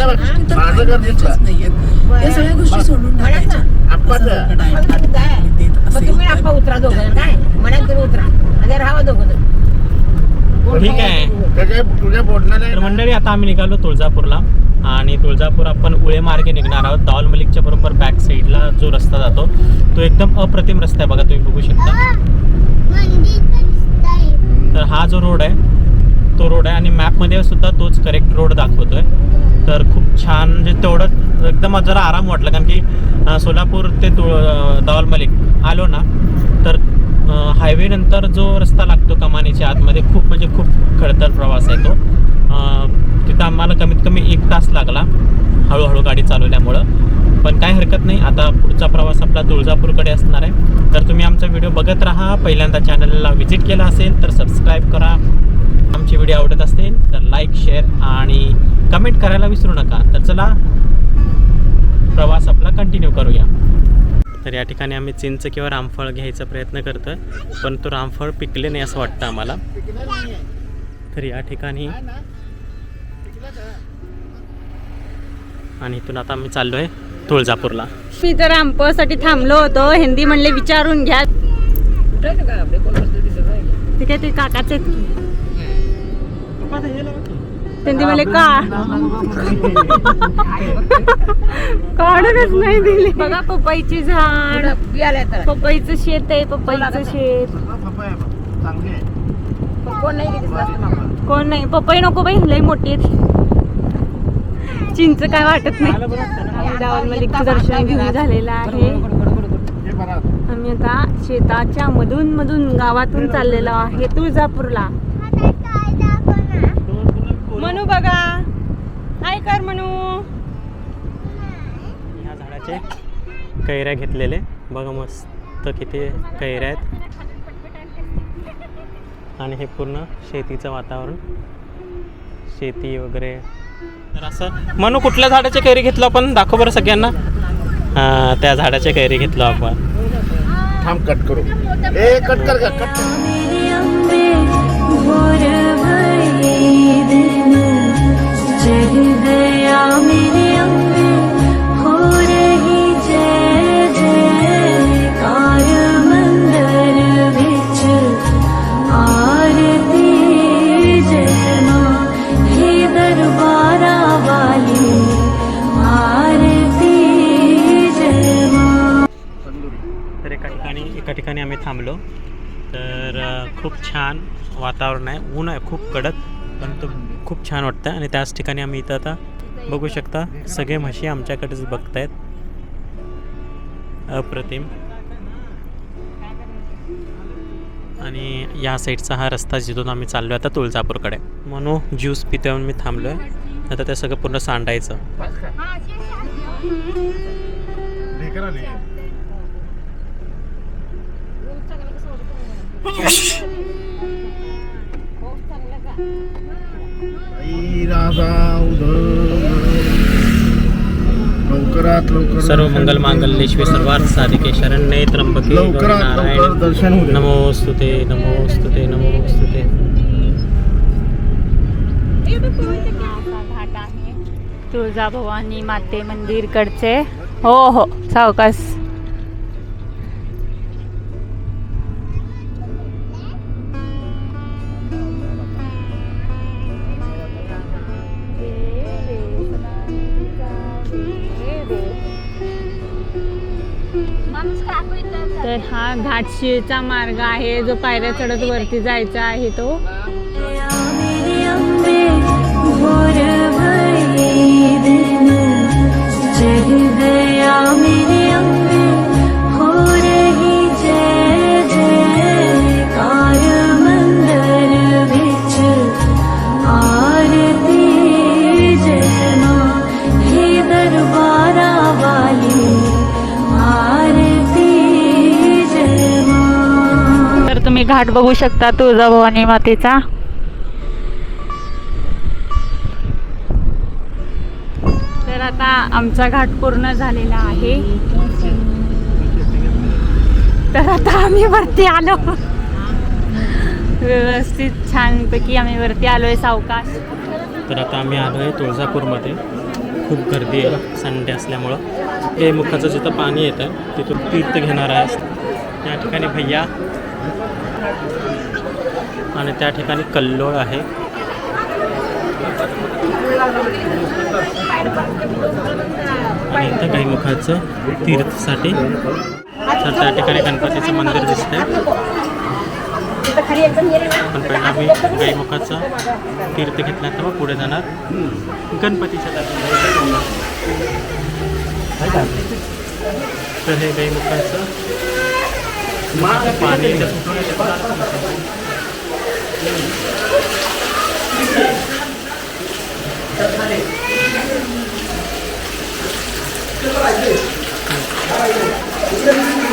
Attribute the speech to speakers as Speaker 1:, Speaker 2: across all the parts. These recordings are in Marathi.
Speaker 1: इकडे बघ.
Speaker 2: तर
Speaker 1: माझं
Speaker 2: काही
Speaker 1: घर
Speaker 2: करायच्याच
Speaker 1: दिसलं.
Speaker 2: नाहीयेत. या सगळ्या गोष्टी सोडून टाकायच्या
Speaker 1: आप्पाचं.
Speaker 2: जर काय
Speaker 3: आपण काय
Speaker 2: देत
Speaker 3: मग
Speaker 2: असेल
Speaker 3: तुम्ही
Speaker 2: तर
Speaker 3: आप्पा उतरा दोघं काय म्हणाल तुम्ही उतरा आणि राहावं दोघं जण. कोण
Speaker 4: ठीक
Speaker 3: काय
Speaker 4: आहे.
Speaker 1: त्याच्या तुझ्या बोलण्याने
Speaker 4: तर मंडळी आता आम्ही निघालो तुळजापूरला आणि तुळजापूर आपण उळे मार्गे निघणार आहोत दावल मलिकच्या बरोबर बॅक साईडला जो रस्ता जातो तो एकदम अप्रतिम रस्ता आहे बघा तुम्ही बघू शकता तर हा जो रोड आहे तो रोड आहे आणि मॅपमध्ये सुद्धा तोच करेक्ट रोड दाखवतोय. तर खूप छान म्हणजे तेवढं एकदम जरा आराम वाटला कारण की सोलापूर ते तुळ अं, मलिक आलो ना तर हायवे नंतर जो रस्ता लागतो कमानीच्या आतमध्ये खूप म्हणजे खूप खडतर प्रवास आहे तो. तिथं आम्हाला कमीत कमी एक तास लागला हळूहळू गाडी चालवल्यामुळं. पण काय हरकत नाही आता पुढचा प्रवास आपला तुळजापूरकडे असणार आहे. तर तुम्ही आमचा व्हिडिओ बघत राहा पहिल्यांदा चॅनलला व्हिजिट केला असेल तर सबस्क्राईब करा. आमचे व्हिडिओ आवडत असतील तर लाईक शेअर आणि कमेंट करायला विसरू नका. तर चला प्रवास आपला कंटिन्यू करूया. तर या ठिकाणी आम्ही चिंच किंवा रामफळ घ्यायचा प्रयत्न करतो पण तो रामफळ पिकले नाही असं वाटतं आम्हाला. तर या ठिकाणी आणि इथून आता आम्ही चाललो आहे तुळजापूरला.
Speaker 5: मी तर रामफळसाठी थांबलो होतो हिंदी म्हणले विचारून घ्या.
Speaker 3: ठीक आहे
Speaker 5: ते ते काकाचे हिंदी म्हणले का. काढूनच नाही दिली. बघा पपईची झाड. पपईचं शेत आहे पपईचं शेत.
Speaker 3: कोण नाही
Speaker 5: पपई नको बाई लई मोठी आहे ती. चिंच काय वाटत नाही. मलिकचं दर्शन घेऊन झालेलं आहे.
Speaker 1: हे.
Speaker 5: आम्ही आता शेताच्या मधून मधून गावातून चाललेलो आहे तुळजापूरला. मनू बघा. हाय कर मनू.
Speaker 4: ह्या झाडाचे कैऱ्या घेतलेले. बघा मस्त किती कैऱ्या आहेत. आणि हे पूर्ण शेतीचं वातावरण. शेती वगैरे. तर असं. म्हणू कुठल्या झाडाचे कैरी घेतलं आपण? दाखव बरं सगळ्यांना. हां त्या झाडाचे कैरी घेतलो आपण.
Speaker 1: थांब कट करू. ए कट कर का कट
Speaker 4: एका ठिकाणी एका ठिकाणी आम्ही थांबलो. तर अ, खूप छान वातावरण आहे. ऊन आहे खूप कडक. पण तो खूप छान वाटतं आणि त्याच ठिकाणी आम्ही इथं आता बघू शकता. सगळे म्हशी आमच्याकडेच बघतायत. अप्रतिम. आणि या साईडचा हा रस्ता जिथून आम्ही चाललो आता तुळजापूरकडे. म्हणून ज्यूस पितो मी थांबलो आहे आता ते सगळं पूर्ण सांडायचं.
Speaker 1: ढेकर राजा. लवकरात लवकर
Speaker 4: सर्व मंगल
Speaker 1: होऊ दे.
Speaker 4: मांगल्येश्वे सर्वार्थ साधिके शरण्ये त्र्यंबके
Speaker 1: लवकरात लवकर
Speaker 4: नारायण
Speaker 1: दर्शन होऊ दे.
Speaker 4: नमोस्तुते नमोस्तुते नमोस्तुते
Speaker 5: घाट आहे तुळजाभवानी माते मंदिरकडचे हो हो सावकाश तर हा घाटशीचा मार्ग आहे. जो पायऱ्या चढत वरती जायचा आहे तो. तर घाट बघू शकता तुळजाभवानी मातेचा. तर आता आमचा घाट पूर्ण झालेला आहे. तर आता आम्ही वरती आलो. व्यवस्थित छानपैकी आम्ही वरती आलोय सावकाश.
Speaker 4: तर आता आम्ही आलो आहे तुळजापूरमध्ये. खूप गर्दी आहे संडे असल्यामुळं. हे मुखाचं जिथं पाणी येतं तिथून तीर्थ घेणार आहे. या ठिकाणी भैया आणि त्या ठिकाणी कल्लोळ आहे. आणि इथं गाईमुखाचं तीर्थसाठी तर त्या ठिकाणी गणपतीचं मंदिर दिसतंय. पण पहिला मी गाईमुखाचं तीर्थ घेतल्यानंतर मग पुढे जाणार. गणपतीच्या दर्शन तर हे गाईमुखाचं पाणी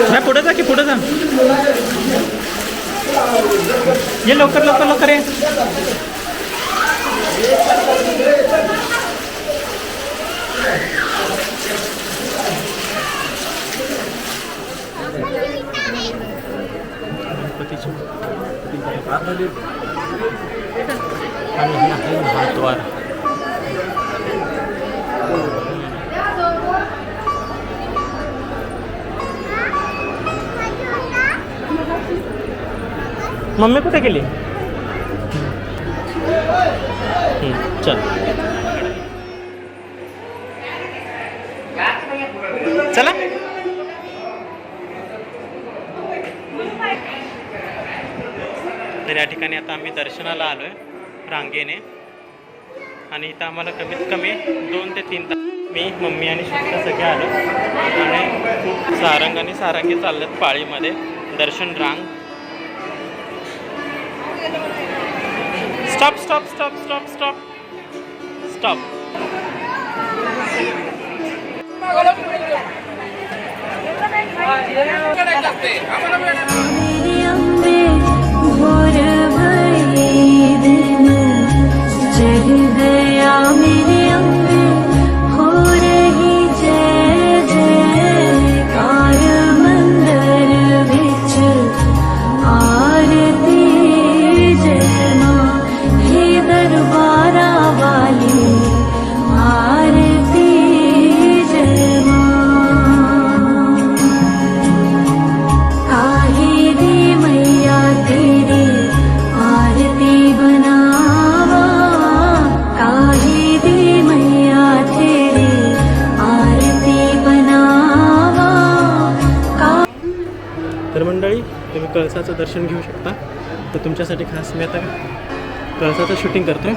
Speaker 4: नाही पुढे जा की पुढे जा. ये लवकर लवकर लवकर ये गणपतीची आणि मम्मी कुठे गेली? चल. चला. तर या ठिकाणी आता आम्ही दर्शनाला आलोय. रांगेने. आणि इथं आम्हाला कमीत कमी दोन ते तीन तास मी मम्मी आणि शिक्षा सगळे आलो. आणि खूप सारंग आणि सारंगी चाललेत पाळीमध्ये. दर्शन रांग. Stop stop stop stop stop stop आम्हाला कळसाचं दर्शन घेऊ शकता. तर तुमच्यासाठी खास मी आता कळसाचं शूटिंग करतोय.